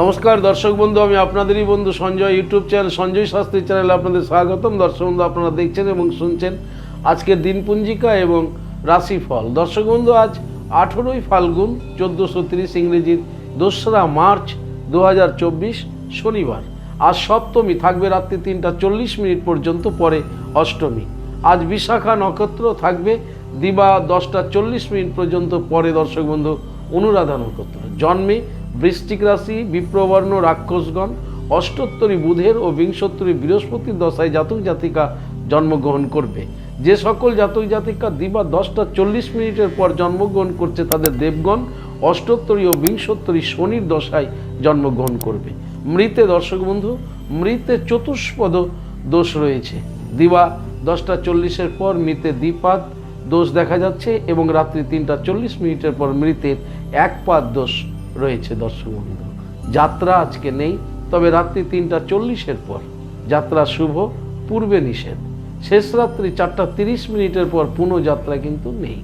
নমস্কার, দর্শক বন্ধু, আমি আপনাদেরই বন্ধু সঞ্জয় ইউটিউব চ্যানেল, সঞ্জয় শাস্ত্রী চ্যানেলে আপনাদের স্বাগতম। দর্শক বন্ধু, আপনারা দেখছেন এবং শুনছেন আজকের দিনপুঞ্জিকা এবং রাশিফল। দর্শক বন্ধু, আজ আঠেরোই ফাল্গুন, চোদ্দোশো তিরিশ ইংরেজির দোসরা মার্চ দু হাজার চব্বিশ শনিবার। আজ সপ্তমী, থাকবে রাত্রি তিনটা চল্লিশ মিনিট পর্যন্ত, পরে অষ্টমী। আজ বিশাখা নক্ষত্র থাকবে দিবা দশটা চল্লিশ মিনিট পর্যন্ত, পরে দর্শক বন্ধু অনুরাধা নক্ষত্র। জন্মে বৃশ্চিক রাশি, বিপ্রবর্ণ রাক্ষসগণ, অষ্টোত্তরী বুধের ও বিংশোত্তরী বৃহস্পতির দশায় জাতক জাতিকা জন্মগ্রহণ করবে। যে সকল জাতক জাতিকা দিবা দশটা চল্লিশ মিনিটের পর জন্মগ্রহণ করছে তাদের দেবগণ, অষ্টোত্তরী ও বিংশোত্তরী শনির দশায় জন্মগ্রহণ করবে। মৃতে দর্শক বন্ধু, মৃতে চতুষ্পদ দোষ রয়েছে। দিবা দশটা চল্লিশের পর মৃতে দ্বিপাদ দোষ দেখা যাচ্ছে এবং রাত্রি তিনটা চল্লিশ মিনিটের পর মৃতের এক পাদ দোষ রয়েছে দর্শক বন্ধু যাত্রা আজকে নেই, তবে রাত্রি তিনটা চল্লিশের পর। যাত্রা শুভ, পূর্বে নিষেধ। শেষ রাত্রি চারটা তিরিশ মিনিটের পর পুনঃ যাত্রা কিন্তু নেই।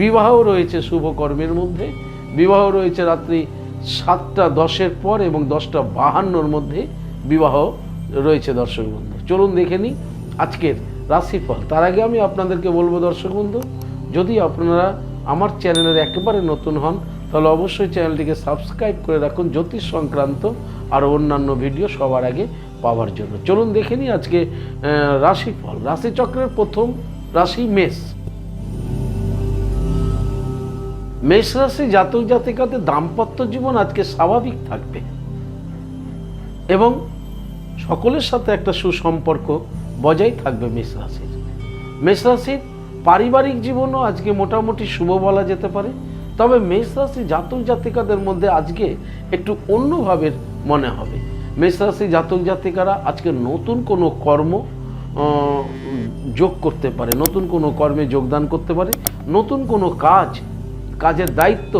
বিবাহ রয়েছে শুভ কর্মের মধ্যে। বিবাহ রয়েছে রাত্রি সাতটা দশের পর এবং দশটা বাহান্নর মধ্যে বিবাহ রয়েছে দর্শক বন্ধু চলুন দেখে নিই আজকের রাশিফল। তার আগে আমি আপনাদেরকে বলব দর্শক বন্ধু যদি আপনারা আমার চ্যানেলের একেবারে নতুন হন তাহলে অবশ্যই চ্যানেলটিকে সাবস্ক্রাইব করে রাখুন, জ্যোতিষ সংক্রান্ত আর অন্যান্য ভিডিও সবার আগে পাওয়ার জন্য। চলুন দেখে নিই আজকে রাশিফল। রাশিচক্রের প্রথম রাশি মেষ। মেষ রাশি জাতক জাতিকাদের দাম্পত্য জীবন আজকে স্বাভাবিক থাকবে এবং সকলের সাথে একটা সুসম্পর্ক বজায় থাকবে মেষ রাশির। মেষ রাশির পারিবারিক জীবনও আজকে মোটামুটি শুভ বলা যেতে পারে। তবে মেষ রাশি জাতক জাতিকাদের মধ্যে আজকে একটু অন্যভাবে মনে হবে। মেষ রাশি জাতক জাতিকারা আজকে নতুন কোনো কর্ম যোগ করতে পারে, নতুন কোনো কর্মে যোগদান করতে পারে, নতুন কোনো কাজ, কাজের দায়িত্ব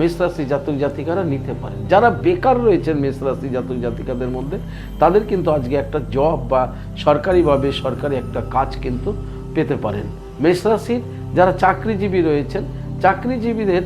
মেষরাশি জাতক জাতিকারা নিতে পারেন যারা বেকার রয়েছেন মেষরাশি জাতক জাতিকাদের মধ্যে, তাদের কিন্তু আজকে একটা জব বা সরকারিভাবে সরকারি একটা কাজ কিন্তু পেতে পারেন। মেষরাশির যারা চাকরিজীবী রয়েছেন চাকরিজীবীদের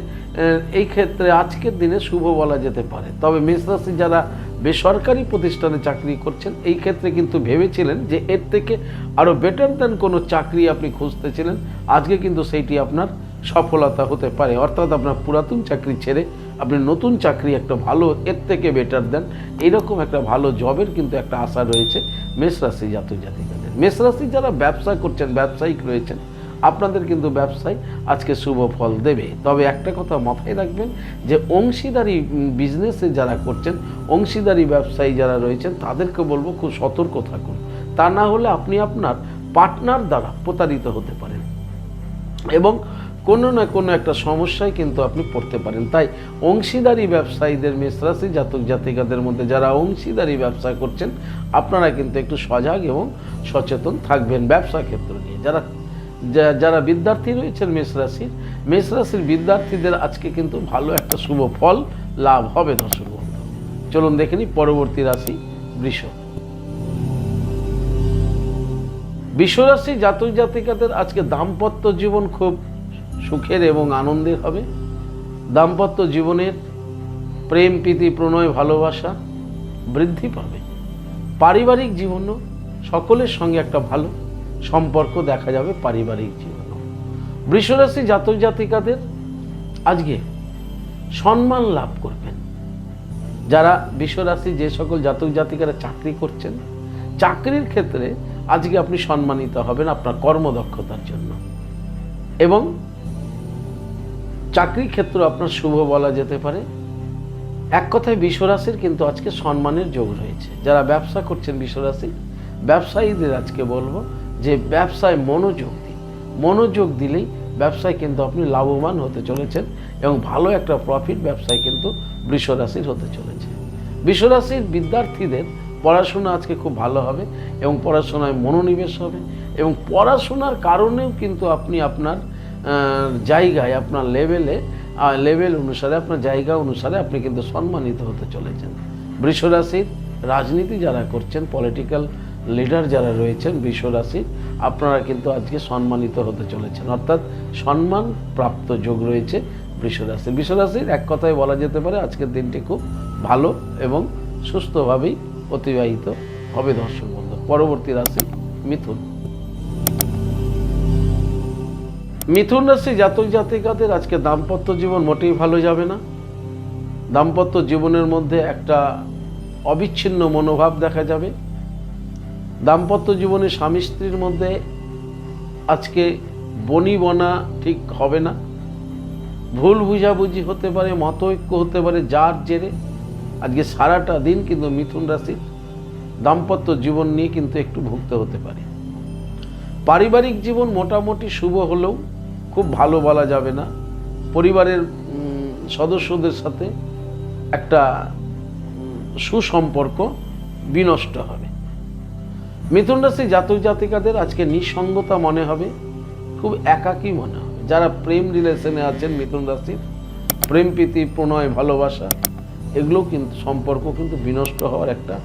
এই ক্ষেত্রে আজকের দিনে শুভ বলা যেতে পারে। তবে মেষরাশি যারা বেসরকারি প্রতিষ্ঠানে চাকরি করছেন, এই ক্ষেত্রে কিন্তু ভেবেছিলেন যে এর থেকে আরও বেটার দেন কোনো চাকরি আপনি খুঁজতেছিলেন। আজকে কিন্তু সেইটি আপনার সফলতা হতে পারে। অর্থাৎ আপনার পুরাতন চাকরি ছেড়ে আপনি নতুন চাকরি একটা ভালো, এর থেকে বেটার দেন এইরকম একটা ভালো জবের কিন্তু একটা আশা রয়েছে মেষরাশি জাতক জাতিকাদের মেষরাশি যারা ব্যবসা করছেন, ব্যবসায়িক রয়েছেন আপনাদের কিন্তু ব্যবসায় আজকে শুভ ফল দেবে। তবে একটা কথা মাথায় রাখবেন যে অংশীদারি বিজনেসে যারা করছেন, অংশীদারি ব্যবসায়ী যারা রয়েছেন, তাদেরকে বলব খুব সতর্ক থাকুন। তা না হলে আপনি আপনার পার্টনার দ্বারা প্রতারিত হতে পারেন। এবং কোনো না কোনো একটা সমস্যায় কিন্তু আপনি পড়তে পারেন। তাই অংশীদারি ব্যবসায়ীদের, মেষরাশি জাতক জাতিকাদের মধ্যে যারা অংশীদারি ব্যবসা করছেন, আপনারা কিন্তু একটু সজাগ এবং সচেতন থাকবেন ব্যবসা ক্ষেত্র নিয়ে। যারা যারা বিদ্যার্থী রয়েছেন মেষরাশির মেষরাশির বিদ্যার্থীদের আজকে কিন্তু ভালো একটা শুভ ফল লাভ হবে দর্শক চলুন দেখে নিই পরবর্তী রাশি বৃষ। বিশ্বরাশি জাতক জাতিকাদের আজকে দাম্পত্য জীবন খুব সুখের এবং আনন্দের হবে। দাম্পত্য জীবনের প্রেম, প্রীতি, প্রণয়, ভালোবাসা বৃদ্ধি পাবে। পারিবারিক জীবনও সকলের সঙ্গে একটা ভালো সম্পর্ক দেখা যাবে পারিবারিক জীবনও বৃষরাশি জাতক জাতিকাদের আজকে সম্মান লাভ করবেন। যারা বিশ্বরাশি যে সকল জাতক জাতিকারা চাকরি করছেন, চাকরির ক্ষেত্রে আজকে আপনি সম্মানিত হবেন আপনার কর্মদক্ষতার জন্য। এবং চাকরি ক্ষেত্র আপনার শুভ বলা যেতে পারে। এক কথায় বিশ্বরাশির কিন্তু আজকে সম্মানের যোগ রয়েছে। যারা ব্যবসা করছেন বিশ্বরাশি ব্যবসায়ীদের আজকে বলব যে ব্যবসায় মনোযোগ দিন। মনোযোগ দিলেই ব্যবসায় কিন্তু আপনি লাভবান হতে চলেছেন এবং ভালো একটা প্রফিট ব্যবসায় কিন্তু বৃষরাশির হতে চলেছে। বিশ্বরাশির বিদ্যার্থীদের পড়াশোনা আজকে খুব ভালো হবে এবং পড়াশোনায় মনোনিবেশ হবে এবং পড়াশোনার কারণেও কিন্তু আপনি আপনার জায়গায়, আপনার লেভেলে লেভেল অনুসারে, আপনার জায়গা অনুসারে আপনি কিন্তু সম্মানিত হতে চলেছেন। বৃষরাশির রাজনীতি যারা করছেন পলিটিক্যাল লিডার যারা রয়েছেন বৃষরাশির আপনারা কিন্তু আজকে সম্মানিত হতে চলেছেন। অর্থাৎ সম্মান প্রাপ্ত যোগ রয়েছে বৃষরাশি বৃষরাশির এক কথায় বলা যেতে পারে, আজকের দিনটি খুব ভালো এবং সুস্থভাবেই অতিবাহিত হবে দর্শক বন্ধু। পরবর্তী রাশি মিথুন। মিথুন রাশি জাতক জাতিকাদের আজকে দাম্পত্য জীবন মোটেই ভালো যাবে না। দাম্পত্য জীবনের মধ্যে একটা অবিচ্ছিন্ন মনোভাব দেখা যাবে। দাম্পত্য জীবনে স্বামী স্ত্রীর মধ্যে আজকে বনি বনা ঠিক হবে না। ভুল বুঝাবুঝি হতে পারে, মতৈক্য হতে পারে, যার জেরে আজকে সারাটা দিন কিন্তু মিথুন রাশির দাম্পত্য জীবন নিয়ে কিন্তু একটু ভুগতে হতে পারে। পারিবারিক জীবন মোটামুটি শুভ হলেও খুব ভালো বলা যাবে না। পরিবারের সদস্যদের সাথে একটা সুসম্পর্ক বিনষ্ট হবে। মিথুন রাশি জাতক জাতিকাদের আজকে নিঃসঙ্গতা মনে হবে, খুব একাকী মনে হবে। যারা প্রেম রিলেশনে আছেন মিথুন রাশির প্রেম প্রীতি, প্রণয়, ভালোবাসা, এগুলো কিন্তু সম্পর্ক কিন্তু বিনষ্ট হওয়ার একটা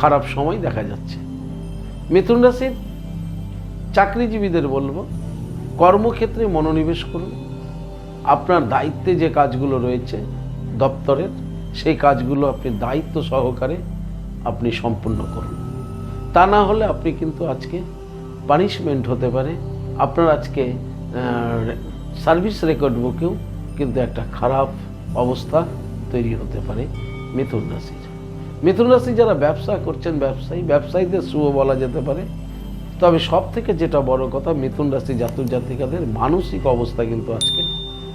খারাপ সময় দেখা যাচ্ছে। মিথুন রাশির চাকরিজীবীদের বলব, কর্মক্ষেত্রে মনোনিবেশ করুন। আপনার দায়িত্বে যে কাজগুলো রয়েছে দপ্তরের, সেই কাজগুলো আপনি দায়িত্ব সহকারে আপনি সম্পূর্ণ করুন। তা না হলে আপনি কিন্তু আজকে পানিশমেন্ট হতে পারে। আপনার আজকে সার্ভিস রেকর্ড বুকেও কিন্তু একটা খারাপ অবস্থা তৈরি হতে পারে মিথুন রাশির মিথুন রাশি যারা ব্যবসা করছেন ব্যবসায়ী, ব্যবসায়ীদের শুভ বলা যেতে পারে। তবে সব থেকে যেটা বড় কথা, মিথুন রাশি জাতক জাতিকাদের মানসিক অবস্থা কিন্তু আজকে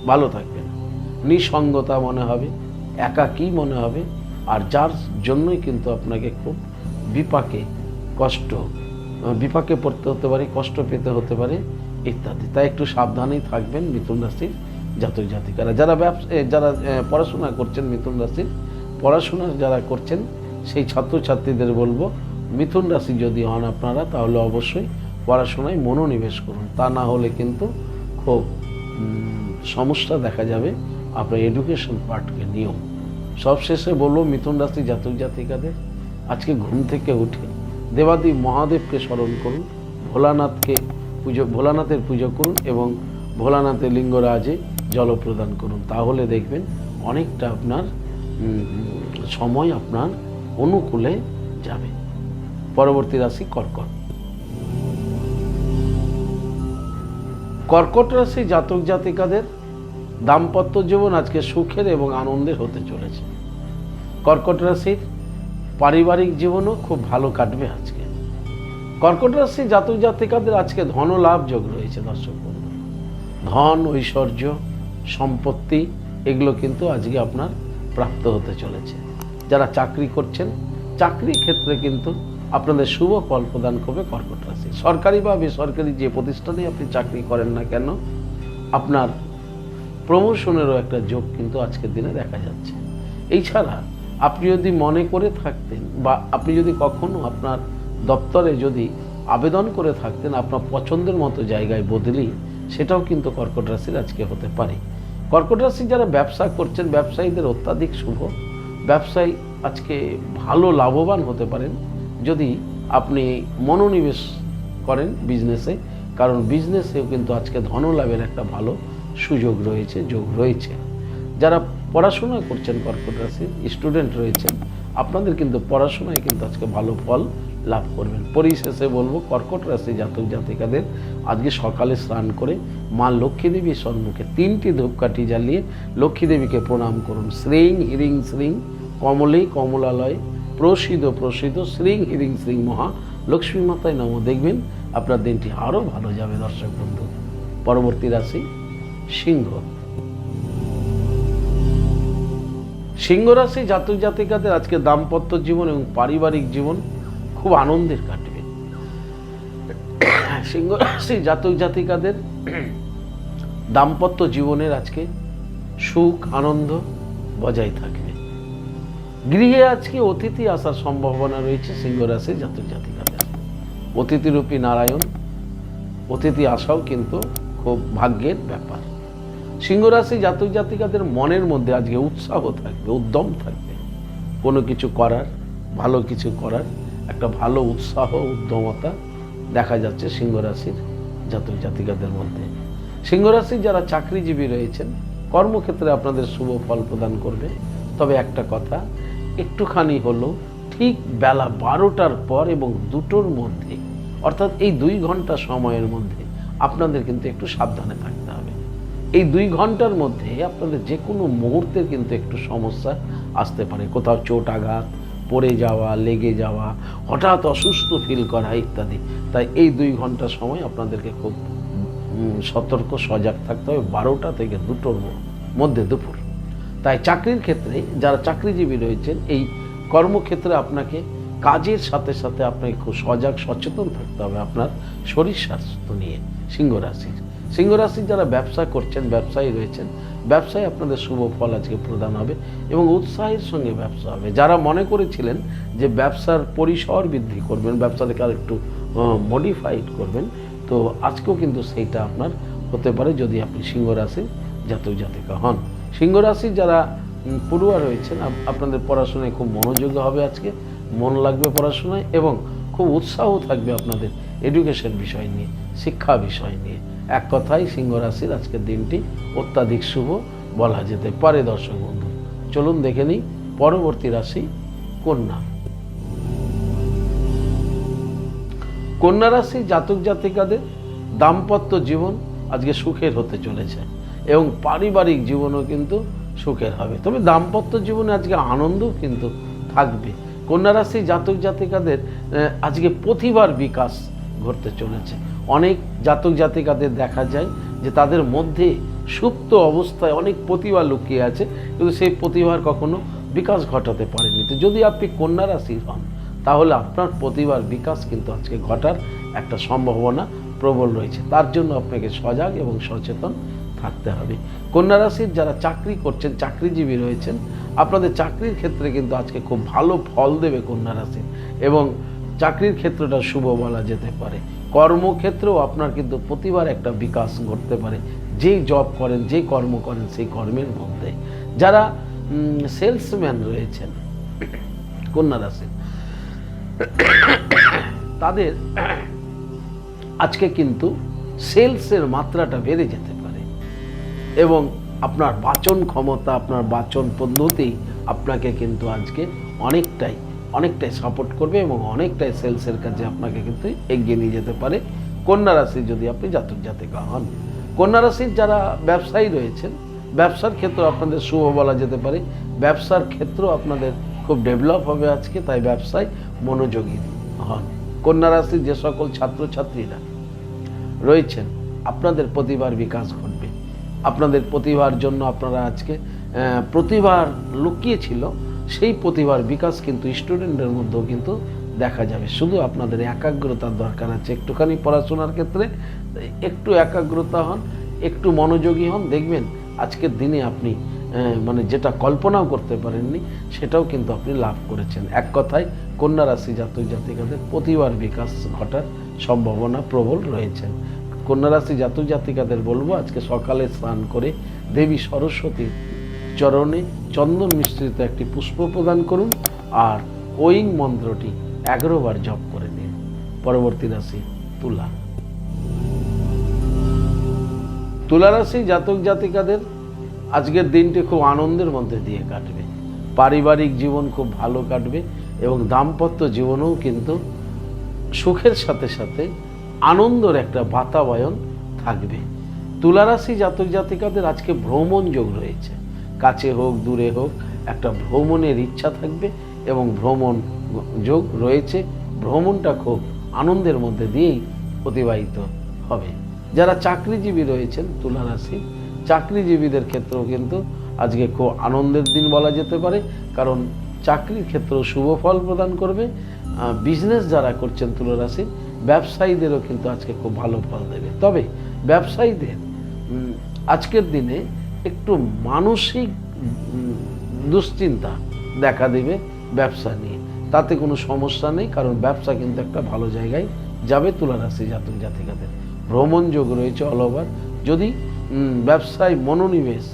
ভালো থাকবে না। নিঃসঙ্গতা মনে হবে, একাকী মনে হবে আর যার জন্যই কিন্তু আপনাকে খুব বিপাকে কষ্ট, বিপাকে পড়তে হতে পারে, কষ্ট পেতে হতে পারে, ইত্যাদি। তাই একটু সাবধানেই থাকবেন মিথুন রাশির জাতক জাতিকারা। যারা ব্যবসা যারা পড়াশোনা করছেন মিথুন রাশির, পড়াশোনা যারা করছেন, সেই ছাত্রছাত্রীদের বলব, মিথুন রাশি যদি হন আপনারা, তাহলে অবশ্যই পড়াশোনায় মনোনিবেশ করুন। তা না হলে কিন্তু খুব সমস্যা দেখা যাবে। আপনার এডুকেশন পার্টকে নিয়েও। সবশেষে বলব মিথুন রাশি জাতক জাতিকাদের, আজকে ঘুম থেকে উঠে দেবাদেব মহাদেবকে স্মরণ করুন, ভোলানাথকে পুজো, ভোলানাথের পুজো করুন এবং ভোলানাথের লিঙ্গরাজে জল প্রদান করুন। তাহলে দেখবেন অনেকটা আপনার সময় আপনার অনুকূলে যাবে। পরবর্তী রাশি কর্কট। কর্কট রাশি জাতক জাতিকাদের দাম্পত্য জীবন আজকে সুখের এবং আনন্দের হতে চলেছে। কর্কট রাশির পারিবারিক জীবনও খুব ভালো কাটবে আজকে। কর্কট রাশি জাতক জাতিকাদের আজকে ধন লাভ যোগ রয়েছে দর্শক বন্ধু। ধন, ঐশ্বর্য, সম্পত্তি, এগুলো কিন্তু আজকে আপনার প্রাপ্ত হতে চলেছে। যারা চাকরি করছেন চাকরি ক্ষেত্রে কিন্তু আপনাদের শুভ ফল প্রদান করবে কর্কট রাশি। সরকারি বা বেসরকারি যে প্রতিষ্ঠানে আপনি চাকরি করেন না কেন, আপনার প্রমোশনেরও একটা যোগ কিন্তু আজকের দিনে দেখা যাচ্ছে। এছাড়া আপনি যদি মনে করে থাকতেন বা আপনি যদি কখনো আপনার দপ্তরে যদি আবেদন করে থাকতেন আপনার পছন্দের মতো জায়গায় বদলি, সেটাও কিন্তু কর্কট রাশির আজকে হতে পারে। কর্কট রাশি যারা ব্যবসা করছেন, ব্যবসায়ীদের অত্যাধিক শুভ। ব্যবসায়ী আজকে ভালো লাভবান হতে পারেন যদি আপনি মনোনিবেশ করেন বিজনেসে, কারণ বিজনেসেও কিন্তু আজকে ধনলাভের একটা ভালো সুযোগ রয়েছে, যোগ রয়েছে। যারা পড়াশোনা করছেন কর্কট রাশি স্টুডেন্ট রয়েছেন, আপনাদের কিন্তু পড়াশোনায় কিন্তু আজকে ভালো ফল লাভ করবেন। পরিশেষে বলব, কর্কট রাশি জাতক জাতিকাদের আজকে সকালে স্নান করে মা লক্ষ্মী দেবীর সম্মুখে তিনটি ধূপকাঠি জ্বালিয়ে লক্ষ্মী দেবীকে প্রণাম করুন। শ্রীং হিরিং শ্রীং কমলেই কমলালয় প্রসিদ্ধ প্রসিদ্ধ শ্রীং হিরিং শ্রীং মহা লক্ষ্মী মাতায় নম। দেখবেন আপনার দিনটি আরও ভালো যাবে দর্শক বন্ধু। পরবর্তী রাশি সিংহ। সিংহ রাশি জাতক জাতিকাদের আজকে দাম্পত্য জীবন এবং পারিবারিক জীবন খুব আনন্দের কাটবে। সিংহ রাশি জাতক জাতিকাদের দাম্পত্য জীবনের আজকে সুখ, আনন্দ বজায় থাকবে। গৃহে আজকে অতিথি আসার সম্ভাবনা রয়েছে সিংহরাশি জাতক জাতিকাদের। অতিথিরূপী নারায়ণ, অতিথি আসাও কিন্তু খুব ভাগ্যের ব্যাপার। সিংহ রাশি জাতক জাতিকাদের মনের মধ্যে আজকে উৎসাহ থাকবে, উদ্যম থাকবে। কোনো কিছু করার, ভালো কিছু করার, একটা ভালো উৎসাহ, উদ্যমতা দেখা যাচ্ছে সিংহরাশির জাতক জাতিকাদের মধ্যে। সিংহ রাশির যারা চাকরিজীবী রয়েছেন, কর্মক্ষেত্রে আপনাদের শুভ ফল প্রদান করবে। তবে একটা কথা, একটুখানি হলো ঠিক বেলা বারোটার পর এবং দুটোর মধ্যে, অর্থাৎ এই দুই ঘণ্টা সময়ের মধ্যে আপনাদের কিন্তু একটু সাবধানে থাকতে হবে এই দুই ঘণ্টার মধ্যে আপনাদের যে কোনো মুহূর্তের কিন্তু একটু সমস্যা আসতে পারে। কোথাও চোট আঘাত, পড়ে যাওয়া, লেগে যাওয়া, হঠাৎ অসুস্থ ফিল করা ইত্যাদি। তাই এই দুই ঘণ্টা সময় আপনাদেরকে খুব সতর্ক, সজাগ থাকতে হবে। বারোটা থেকে দুটোর মধ্যে দুপুর। তাই চাকরির ক্ষেত্রে যারা চাকরিজীবী রয়েছেন, এই কর্মক্ষেত্রে আপনাকে কাজের সাথে সাথে আপনাকে খুব সজাগ, সচেতন থাকতে হবে। আপনার শরীর স্বাস্থ্য নিয়ে সিংহ রাশির সিংহ রাশির যারা ব্যবসা করছেন, ব্যবসায়ী রয়েছেন, ব্যবসায় আপনাদের শুভ ফল আজকে প্রদান হবে এবং উৎসাহের সঙ্গে ব্যবসা হবে। যারা মনে করেছিলেন যে ব্যবসার পরিসর বৃদ্ধি করবেন, ব্যবসাটাকে আর একটু মডিফাইড করবেন, তো আজকেও কিন্তু সেইটা আপনার হতে পারে যদি আপনি সিংহ রাশির জাতক, জাতিকা হন। সিংহ রাশির যারা পড়ুয়া রয়েছেন আপনাদের পড়াশোনায় খুব মনোযোগ হবে আজকে, মন লাগবে পড়াশোনায় এবং খুব উৎসাহ থাকবে আপনাদের এডুকেশন বিষয় নিয়ে, শিক্ষা বিষয় নিয়ে। এক কথায় সিংহ রাশির আজকের দিনটি অত্যাধিক শুভ। বলা যেতে পারে দর্শক বন্ধু। চলুন দেখে নিই পরবর্তী রাশি কন্যা। কন্যা রাশি জাতক জাতিকাদের দাম্পত্য জীবন আজকে সুখের হতে চলেছে এবং পারিবারিক জীবনও কিন্তু সুখের হবে। তবে দাম্পত্য জীবনে আজকে আনন্দ কিন্তু থাকবে। কন্যা রাশি জাতক জাতিকাদের আজকে প্রতিভার বিকাশ ঘটতে চলেছে। অনেক জাতক জাতিকাদের দেখা যায় যে তাদের মধ্যে সুপ্ত অবস্থায় অনেক প্রতিভা লুকিয়ে আছে, কিন্তু সেই প্রতিভার কখনো বিকাশ ঘটাতে পারেনি। তো যদি আপনি কন্যা রাশির হন, তাহলে আপনার প্রতিভার বিকাশ কিন্তু আজকে ঘটার একটা সম্ভাবনা প্রবল রয়েছে। তার জন্য আপনাকে সজাগ এবং সচেতন থাকতে হবে। কন্যা রাশির যারা চাকরি করছেন, চাকরিজীবী রয়েছেন, আপনাদের চাকরির ক্ষেত্রে কিন্তু আজকে খুব ভালো ফল দেবে কন্যা রাশির এবং চাকরির ক্ষেত্রটা শুভ বলা যেতে পারে। কর্মক্ষেত্রেও আপনার কিন্তু প্রতিবার একটা বিকাশ ঘটতে পারে। যেই জব করেন যে কর্ম করেন, সেই কর্মের মধ্যে। যারা সেলসম্যান রয়েছেন, কন্যা রাশির তাদের আজকে কিন্তু সেলসের মাত্রাটা বেড়ে যেতে পারে। এবং আপনার বাচন ক্ষমতা, আপনার বাচন পদ্ধতি আপনাকে কিন্তু আজকে অনেকটাই অনেকটাই সাপোর্ট করবে এবং অনেকটাই সেলসের কাজে আপনাকে কিন্তু এগিয়ে নিয়ে যেতে পারে। কন্যা রাশি যদি আপনি জাতক, জাতিকা হন, কন্যা রাশির যারা ব্যবসায়ী রয়েছেন, ব্যবসার ক্ষেত্র আপনাদের শুভ বলা যেতে পারে। ব্যবসার ক্ষেত্র আপনাদের খুব ডেভেলপ হবে আজকে, তাই ব্যবসায় মনোযোগী হন। কন্যা রাশির যে সকল ছাত্রছাত্রীরা রয়েছেন, আপনাদের প্রতিভার বিকাশ ঘটবে। আপনাদের প্রতিভার জন্য আপনারা আজকে প্রতিভার লুকিয়ে ছিল সেই প্রতিভার বিকাশ কিন্তু স্টুডেন্টের মধ্যেও কিন্তু দেখা যাবে। শুধু আপনাদের একাগ্রতার দরকার আছে। একটুখানি পড়াশোনার ক্ষেত্রে একটু একাগ্রতা হন, একটু মনোযোগী হন। দেখবেন আজকের দিনে আপনি মানে যেটা কল্পনাও করতে পারেননি, সেটাও কিন্তু আপনি লাভ করেছেন। এক কথায় কন্যা রাশি জাতক জাতিকাদের প্রতিভার বিকাশ ঘটার সম্ভাবনা প্রবল রয়েছে। কন্যা রাশি জাতক জাতিকাদের বলব, আজকে সকালে স্নান করে দেবী সরস্বতীর চরণে চন্দন মিশ্রিত একটি পুষ্প প্রদান করুন আর ওইং মন্ত্রটি এগারোবার জপ করে নিন। পরবর্তী রাশি তুলা। তুলা রাশি জাতক জাতিকাদের আজকের দিনটি খুব আনন্দের মধ্যে দিয়ে কাটবে। পারিবারিক জীবন খুব ভালো কাটবে এবং দাম্পত্য জীবনেও কিন্তু সুখের সাথে সাথে আনন্দর একটা বাতাবয়ন থাকবে। তুলারাশি জাতক জাতিকাদের আজকে ভ্রমণ যোগ রয়েছে। কাছে হোক, দূরে হোক, একটা ভ্রমণের ইচ্ছা থাকবে এবং ভ্রমণ যোগ রয়েছে। ভ্রমণটা খুব আনন্দের মধ্যে দিয়েই অতিবাহিত হবে। যারা চাকরিজীবী রয়েছেন, তুলা রাশি, চাকরিজীবীদের ক্ষেত্রেও কিন্তু আজকে খুব আনন্দের দিন বলা যেতে পারে। কারণ চাকরির ক্ষেত্রেও শুভ ফল প্রদান করবে। বিজনেস যারা করছেন তুলা রাশি, ব্যবসায়ীদেরও কিন্তু আজকে খুব ভালো ফল দেবে। তবে ব্যবসায়ীদের আজকের দিনে একটু মানসিক দুশ্চিন্তা দেখা দেবে ব্যবসা নিয়ে। তাতে কোনো সমস্যা নেই, কারণ ব্যবসা কিন্তু একটা ভালো জায়গায় যাবে তুলা রাশি জাতক জাতিকাদের। ভ্রমণ যোগ রয়েছে অল ওভার যদি ব্যবসায় মনোনিবেশ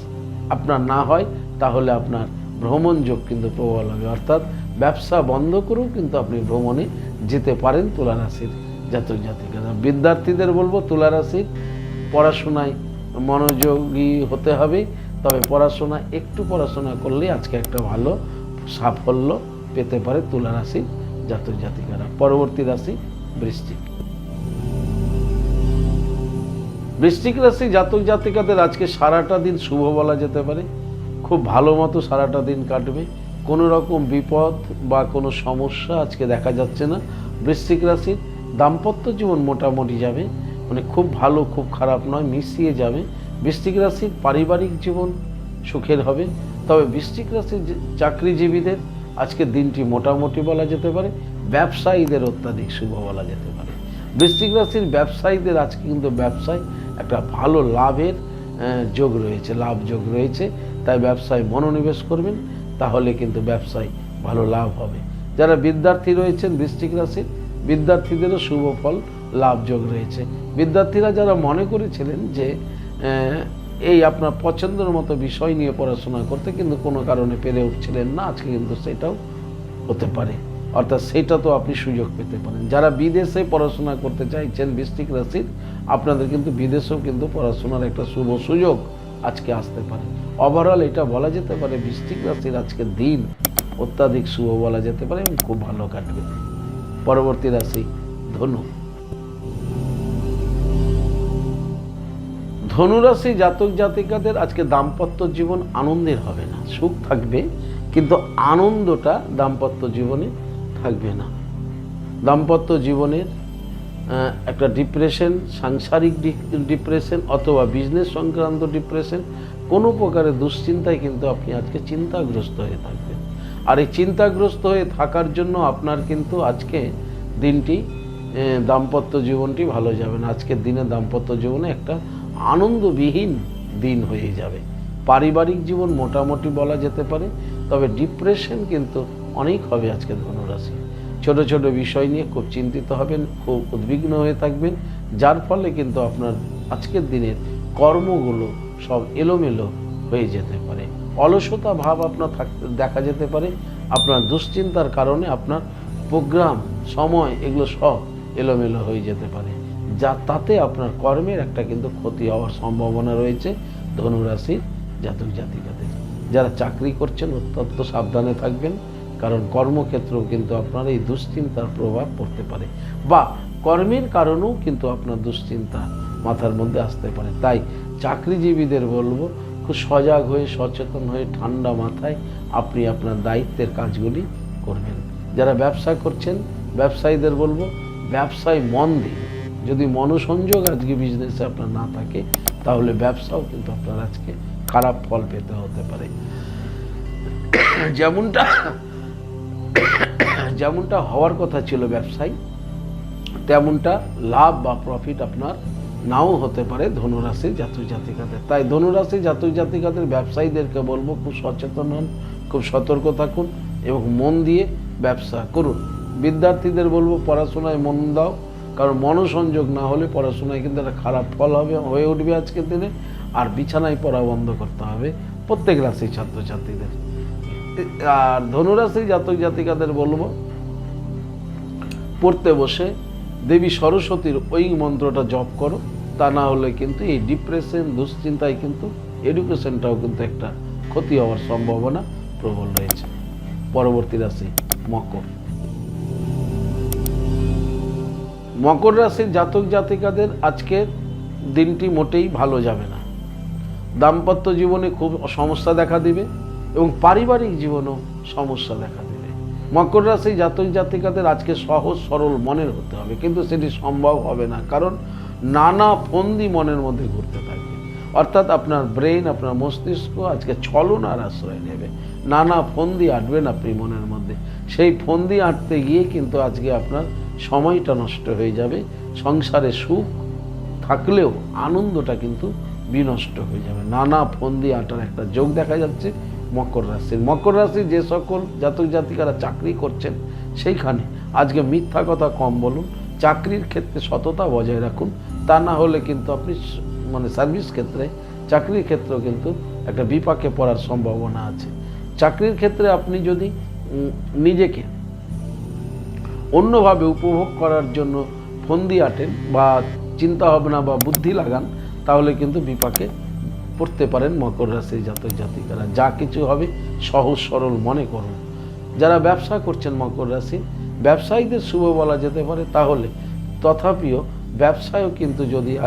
আপনার না হয়, তাহলে আপনার ভ্রমণ যোগ কিন্তু প্রবল হবে। অর্থাৎ ব্যবসা বন্ধ করেও কিন্তু আপনি ভ্রমণে যেতে পারেন তুলা রাশির জাতক জাতিকারা। বিদ্যার্থীদের বলব তুলা রাশির পড়াশোনায় মনোযোগী হতে হবে। তবে পড়াশোনা, একটু পড়াশোনা করলে আজকে একটা ভালো সাফল্য পেতে পারে তুলা রাশি জাতক জাতিকারা। পরবর্তী রাশি বৃশ্চিক। বৃশ্চিক রাশি জাতক জাতিকাদের আজকে সারাটা দিন শুভ বলা যেতে পারে। খুব ভালো মতো সারাটা দিন কাটবে। কোনো রকম বিপদ বা কোনো সমস্যা আজকে দেখা যাচ্ছে না। বৃশ্চিক রাশির দাম্পত্য জীবন মোটামুটি যাবে। মানে খুব ভালো, খুব খারাপ নয়, মিশিয়ে যাবে। বৃষ্টিক রাশির পারিবারিক জীবন সুখের হবে। তবে বৃষ্টিক রাশির চাকরিজীবীদের আজকে দিনটি মোটামুটি বলা যেতে পারে, ব্যবসায়ীদের অত্যাধিক শুভ বলা যেতে পারে। বৃষ্টিক রাশির ব্যবসায়ীদের আজকে কিন্তু ব্যবসায় একটা ভালো লাভের যোগ রয়েছে, লাভ যোগ রয়েছে। তাই ব্যবসায় মনোনিবেশ করবেন, তাহলে কিন্তু ব্যবসায় ভালো লাভ হবে। যারা বিদ্যার্থী রয়েছেন বৃশ্চিক রাশির, বিদ্যার্থীদেরও শুভ ফল লাভ যোগ রয়েছে। বিদ্যার্থীরা যারা মনে করেছিলেন যে এই আপনার পছন্দের মতো বিষয় নিয়ে পড়াশোনা করতে কিন্তু কোনো কারণে পেরে উঠছিলেন না, আজকে কিন্তু সেটাও হতে পারে। অর্থাৎ সেটা তো আপনি সুযোগ পেতে পারেন। যারা বিদেশে পড়াশোনা করতে চাইছেন বৃষ্টিক রাশির, আপনাদের কিন্তু বিদেশেও কিন্তু পড়াশোনার একটা শুভ সুযোগ আজকে আসতে পারে। ওভারঅল এটা বলা যেতে পারে বৃষ্টিক রাশির আজকের দিন অত্যাধিক শুভ বলা যেতে পারে এবং খুব ভালো কাটবে। পরবর্তী রাশি ধনু। ধনুরাশি জাতক জাতিকাদের আজকে দাম্পত্য জীবন আনন্দের হবে না। সুখ থাকবে, কিন্তু আনন্দটা দাম্পত্য জীবনে থাকবে না। দাম্পত্য জীবনের একটা ডিপ্রেশন, সাংসারিক ডিপ্রেশন অথবা বিজনেস সংক্রান্ত ডিপ্রেশন, কোনো প্রকারের দুশ্চিন্তায় কিন্তু আপনি আজকে চিন্তাগ্রস্ত হয়ে থাকবেন। আর এই চিন্তাগ্রস্ত হয়ে থাকার জন্য আপনার কিন্তু আজকে দিনটি দাম্পত্য জীবনটি ভালো যাবে না। আজকের দিনে দাম্পত্য জীবনে একটা আনন্দবিহীন দিন হয়ে যাবে। পারিবারিক জীবন মোটামুটি বলা যেতে পারে, তবে ডিপ্রেশন কিন্তু অনেক হবে আজকে ধনুরাশি। ছোট ছোট বিষয় নিয়ে খুব চিন্তিত হবেন, খুব উদ্বিগ্ন হয়ে থাকবেন, যার ফলে কিন্তু আপনার আজকের দিনের কর্মগুলো সব এলোমেলো হয়ে যেতে পারে। অলসতা ভাব আপনার থাকতে দেখা যেতে পারে, আপনার দুশ্চিন্তার কারণে আপনার প্রোগ্রাম, সময় এগুলো সব এলোমেলো হয়ে যেতে পারে। যা তাতে আপনার কর্মের একটা কিন্তু ক্ষতি হওয়ার সম্ভাবনা রয়েছে ধনুরাশির জাতক জাতিকাদের। যারা চাকরি করছেন অত্যন্ত সাবধানে থাকবেন, কারণ কর্মক্ষেত্রেও কিন্তু আপনার এই দুশ্চিন্তার প্রভাব পড়তে পারে বা কর্মের কারণেও কিন্তু আপনার দুশ্চিন্তা মাথার মধ্যে আসতে পারে। তাই চাকরিজীবীদের বলব, খুব সজাগ হয়ে, সচেতন হয়ে, ঠান্ডা মাথায় আপনি আপনার দায়িত্বের কাজগুলি করবেন। যারা ব্যবসা করছেন, ব্যবসায়ীদের বলব, ব্যবসায় মন দিন। যদি মনোসংযোগ আজকে বিজনেসে আপনার না থাকে, তাহলে ব্যবসাও কিন্তু আপনার আজকে খারাপ ফল পেতে হতে পারে। যেমনটা যেমনটা হওয়ার কথা ছিল ব্যবসায়, তেমনটা লাভ বা প্রফিট আপনার নাও হতে পারে ধনুরাশির জাতক জাতিকাদের তাই ধনুরাশি জাতক জাতিকাদের ব্যবসায়ীদেরকে বলব, খুব সচেতন হন, খুব সতর্ক থাকুন এবং মন দিয়ে ব্যবসা করুন। বিদ্যার্থীদের বলব, পড়াশোনায় মন দাও কারণ মনোসংযোগ না হলে পড়াশোনায় কিন্তু একটা খারাপ ফল হবে, হয়ে উঠবে আজকের দিনে। আর বিছানায় পড়া বন্ধ করতে হবে প্রত্যেক রাশির ছাত্রছাত্রীদের। আর ধনুরাশি জাতক জাতিকাদের বলব, পড়তে বসে দেবী সরস্বতীর ওই মন্ত্রটা জপ করো, তা না হলে কিন্তু এই ডিপ্রেশন, দুশ্চিন্তায় কিন্তু এডুকেশনটাও কিন্তু একটা ক্ষতি হওয়ার সম্ভাবনা প্রবল রয়েছে। পরবর্তী রাশি মকর। মকর রাশির জাতক জাতিকাদের আজকের দিনটি মোটেই ভালো যাবে না। দাম্পত্য জীবনে খুব সমস্যা দেখা দিবে এবং পারিবারিক জীবনেও সমস্যা দেখা দেবে। মকর রাশি জাতক জাতিকাদের আজকে সহজ, সরল মনের হতে হবে, কিন্তু সেটি সম্ভব হবে না, কারণ নানা ফন্দি মনের মধ্যে ঘুরতে থাকবে অর্থাৎ আপনার ব্রেন আপনার মস্তিষ্ক আজকে ছলনার আশ্রয় নেবে। নানা ফন্দি আঁটবেন আপনি মনের মধ্যে। সেই ফন্দি আঁটতে গিয়ে কিন্তু আজকে আপনার সময়টা নষ্ট হয়ে যাবে, সংসারে সুখ থাকলেও আনন্দটা কিন্তু বিনষ্ট হয়ে যাবে। নানা ফন্দি আটার একটা যোগ দেখা যাচ্ছে মকর রাশির। মকর রাশির যে সকল জাতক জাতিকারা চাকরি করছেন, সেইখানে আজকে মিথ্যা কথা কম বলুন, চাকরির ক্ষেত্রে সততা বজায় রাখুন। তা না হলে কিন্তু আপনি মানে সার্ভিস ক্ষেত্রে, চাকরির ক্ষেত্রেও কিন্তু একটা বিপাকে পড়ার সম্ভাবনা আছে। চাকরির ক্ষেত্রে আপনি যদি নিজেকে অন্যভাবে উপভোগ করার জন্য ফন্দি আটেন বা চিন্তা ভাবনা বা বুদ্ধি লাগান, তাহলে কিন্তু বিপাকে পড়তে পারেন মকর রাশির জাতক জাতিকারা। যা কিছু হবে সহজ সরল মনে করুন। যারা ব্যবসা করছেন মকর রাশি, ব্যবসায়ীদের শুভ বলা যেতে পারে, তাহলে তথাপিও ব্যবসায়ও কিন্তু যদি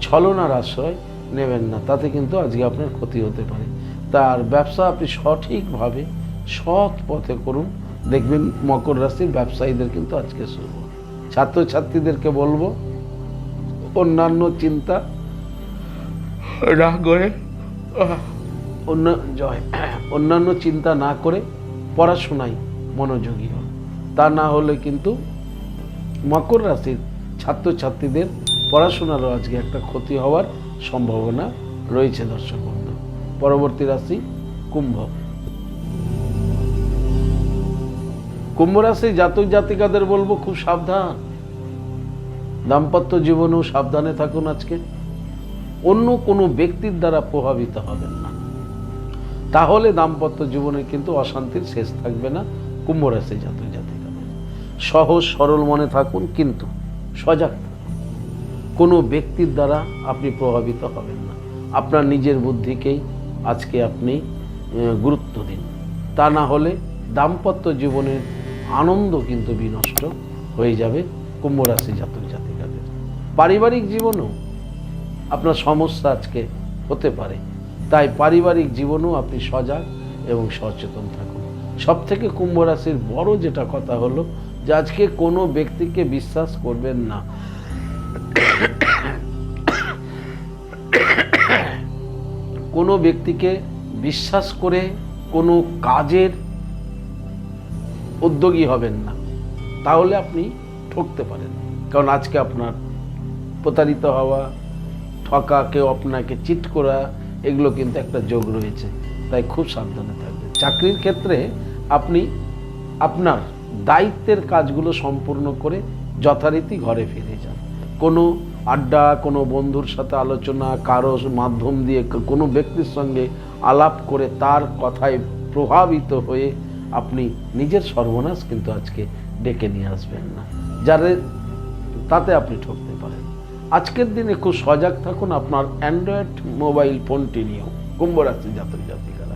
ছলনার আশ্রয় নেবেন না, তাতে কিন্তু আজকে আপনার ক্ষতি হতে পারে। তার ব্যবসা আপনি সঠিকভাবে সৎ পথে করুন। দেখবেন মকর রাশির ব্যবসায়ীদের কিন্তু আজকে শুভ ছাত্রছাত্রীদেরকে বলব অন্যান্য চিন্তা না করে অন্য জয় অন্যান্য চিন্তা না করে পড়াশোনায় মনোযোগী হন। তা না হলে কিন্তু মকর রাশির ছাত্রছাত্রীদের পড়াশোনারও আজকে একটা ক্ষতি হওয়ার সম্ভাবনা রয়েছে দর্শক বন্ধু। পরবর্তী রাশি কুম্ভ। কুম্ভ রাশি জাতক জাতিকাদের বলব খুব সাবধান। দাম্পত্য জীবনেও সাবধানে থাকুন আজকে। অন্য কোনো ব্যক্তির দ্বারা প্রভাবিত হবেন না। তাহলে দাম্পত্য জীবনে কিন্তু অশান্তির শেষ থাকবে না কুম্ভ রাশি জাতক জাতিকাদের। সহজ, সরল মনে থাকুন, কিন্তু সজাগ কোনো ব্যক্তির দ্বারা আপনি প্রভাবিত হবেন না। আপনার নিজের বুদ্ধিকেই আজকে আপনি গুরুত্ব দিন। তা না হলে দাম্পত্য জীবনের আনন্দ কিন্তু বিনষ্ট হয়ে যাবে কুম্ভ রাশি জাতক জাতিকাদের। পারিবারিক জীবনেও আপনার সমস্যা আজকে হতে পারে। তাই পারিবারিক জীবনেও আপনি সজাগ এবং সচেতন থাকুন। সব থেকে কুম্ভ রাশির বড় যেটা কথা হলো যে আজকে কোনো ব্যক্তিকে বিশ্বাস করবেন না। কোনো ব্যক্তিকে বিশ্বাস করে কোনো কাজের উদ্যোগী হবেন না, তাহলে আপনি ঠকতে পারেন। কারণ আজকে আপনার প্রতারিত হওয়া ঠকা কেউ আপনাকে চিট করা, এগুলো কিন্তু একটা যোগ রয়েছে। তাই খুব সাবধানে থাকবেন। চাকরির ক্ষেত্রে আপনি আপনার দায়িত্বের কাজগুলো সম্পূর্ণ করে যথারীতি ঘরে ফিরে যান। কোনো আড্ডা, কোনো বন্ধুর সাথে আলোচনা, কারও মাধ্যম দিয়ে কোনো ব্যক্তির সঙ্গে আলাপ করে তার কথায় প্রভাবিত হয়ে আপনি নিজের সর্বনাশ কিন্তু আজকে ডেকে নিয়ে আসবেন না। যাদের, তাতে আপনি ঠকতে পারেন। আজকের দিনে খুব সজাগ থাকুন, আপনার অ্যান্ড্রয়েড মোবাইল ফোনটি নিয়েও। কুম্ভ রাশি জাতক জাতিকারা,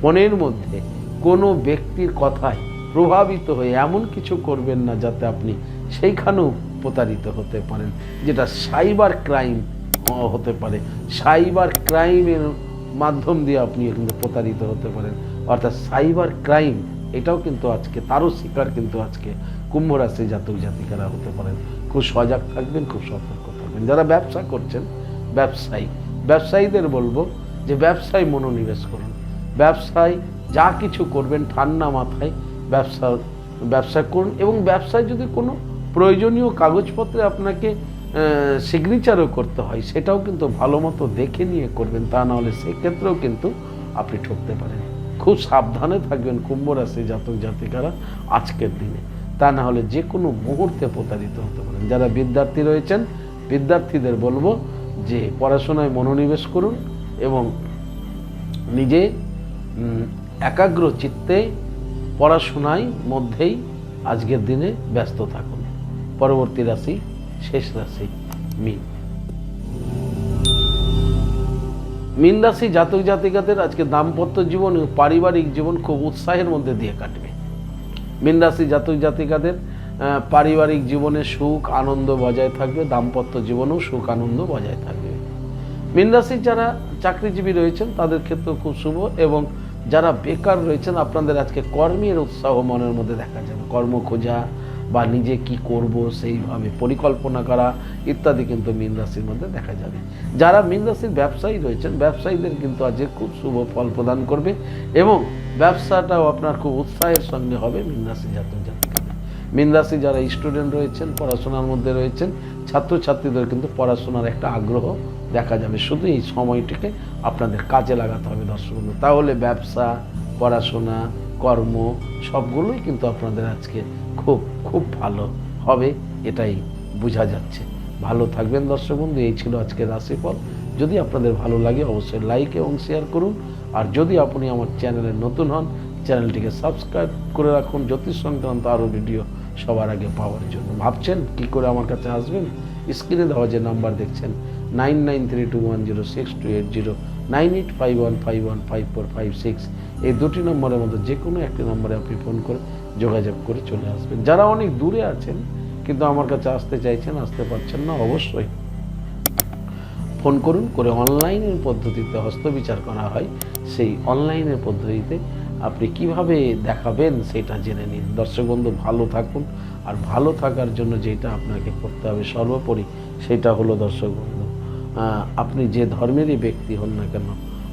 ফোনের মধ্যে কোনো ব্যক্তির কথায় প্রভাবিত হয়ে এমন কিছু করবেন না যাতে আপনি সেইখানেও প্রতারিত হতে পারেন, যেটা সাইবার ক্রাইম হতে পারে। সাইবার ক্রাইমের মাধ্যম দিয়ে আপনি কিন্তু প্রতারিত হতে পারেন। অর্থাৎ সাইবার ক্রাইম এটাও কিন্তু আজকে, তারও শিকার কিন্তু আজকে কুম্ভ রাশি জাতক জাতিকারা হতে পারেন। খুব সজাগ থাকবেন, খুব সতর্ক থাকবেন। যারা ব্যবসা করছেন, ব্যবসায়ী, ব্যবসায়ীদের বলব যে ব্যবসায় মনোনিবেশ করুন। ব্যবসায় যা কিছু করবেন ঠান্ডা মাথায় ব্যবসা ব্যবসা করুন এবং ব্যবসায় যদি কোনো প্রয়োজনীয় কাগজপত্রে আপনাকে সিগনেচারও করতে হয়, সেটাও কিন্তু ভালো মতো দেখে নিয়ে করবেন, তা নাহলে সেক্ষেত্রেও কিন্তু আপনি ঠকতে পারেন। খুব সাবধানে থাকবেন কুম্ভ রাশি জাতক জাতিকারা আজকের দিনে। তা না হলে যে কোনো মুহূর্তে প্রতারিত হতে পারেন। যারা বিদ্যার্থী রয়েছেন, বিদ্যার্থীদের বলব যে পড়াশোনায় মনোনিবেশ করুন এবং নিজে একাগ্র চিত্তে পড়াশোনায় মধ্যেই আজকের দিনে ব্যস্ত থাকুন। পরবর্তী রাশি, শেষ রাশি, মিন। মিন রাশি জাতক জাতিকাদের আজকে দাম্পত্য জীবন ও পারিবারিক জীবন খুব উৎসাহের মধ্যে দিয়ে কাটবে। মিন রাশি জাতক জাতিকাদের পারিবারিক জীবনে সুখ, আনন্দ বজায় থাকবে, দাম্পত্য জীবনেও সুখ, আনন্দ বজায় থাকবে। মিন রাশির যারা চাকরিজীবী রয়েছেন, তাদের ক্ষেত্রেও খুব শুভ এবং যারা বেকার রয়েছেন, আপনাদের আজকে কর্মের উৎসাহ মনের মধ্যে দেখা যাবে। কর্ম খোঁজা বা নিজে কি করব, সেইভাবে পরিকল্পনা করা ইত্যাদি কিন্তু মীন রাশির মধ্যে দেখা যাবে। যারা মীন রাশির ব্যবসায়ী রয়েছেন, ব্যবসায়ীদের কিন্তু আজকে খুব শুভ ফল প্রদান করবে এবং ব্যবসাটাও আপনার খুব উৎসাহের সঙ্গে হবে মীন রাশি জাতক জাতিকাদের। মীন রাশি যারা স্টুডেন্ট রয়েছেন, পড়াশোনার মধ্যে রয়েছেন, ছাত্রছাত্রীদের কিন্তু পড়াশোনার একটা আগ্রহ দেখা যাবে। শুধু এই সময়টিকে আপনাদের কাজে লাগাতে হবে দর্শক তাহলে ব্যবসা, পড়াশোনা কর্ম, সবগুলোই কিন্তু আপনাদের আজকে খুব খুব ভালো হবে, এটাই বোঝা যাচ্ছে। ভালো থাকবেন দর্শক বন্ধু, এই ছিল আজকের রাশিফল। যদি আপনাদের ভালো লাগে, অবশ্যই লাইক এবং শেয়ার করুন। আর যদি আপনি আমার চ্যানেলে নতুন হন চ্যানেলটিকে সাবস্ক্রাইব করে রাখুন। জ্যোতিষ সংক্রান্ত আরও ভিডিও সবার আগে পাওয়ার জন্য। ভাবছেন কি করে আমার কাছে আসবেন? স্ক্রিনে দেওয়া যে নাম্বার দেখছেন nine nine three two one zero six two eight zero, nine eight five one five one five four five six. এই দুটি নম্বরের মধ্যে যে কোনো একটি নম্বরে আপনি ফোন করে যোগাযোগ করে চলে আসবেন। যারা অনেক দূরে আছেন, কিন্তু আমার কাছে আসতে চাইছেন, আসতে পারছেন না, অবশ্যই ফোন করুন, করে অনলাইনের পদ্ধতিতে হস্তবিচার করা হয়। সেই অনলাইনের পদ্ধতিতে আপনি কীভাবে দেখাবেন সেটা জেনে নিন। দর্শক বন্ধু, ভালো থাকুন। আর ভালো থাকার জন্য যেটা আপনাকে করতে হবে সর্বোপরি, সেটা হলো দর্শক বন্ধু আপনি যে ধর্মেরই ব্যক্তি হন না কেন,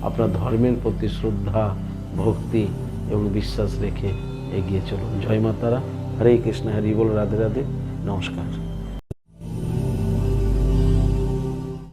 আপনার ধর্মের প্রতি শ্রদ্ধা, ভক্তি এবং বিশ্বাস রেখে এগিয়ে চলুন। জয় মাতারা। হরে কৃষ্ণ, হরি বল, রাধে রাধে। নমস্কার।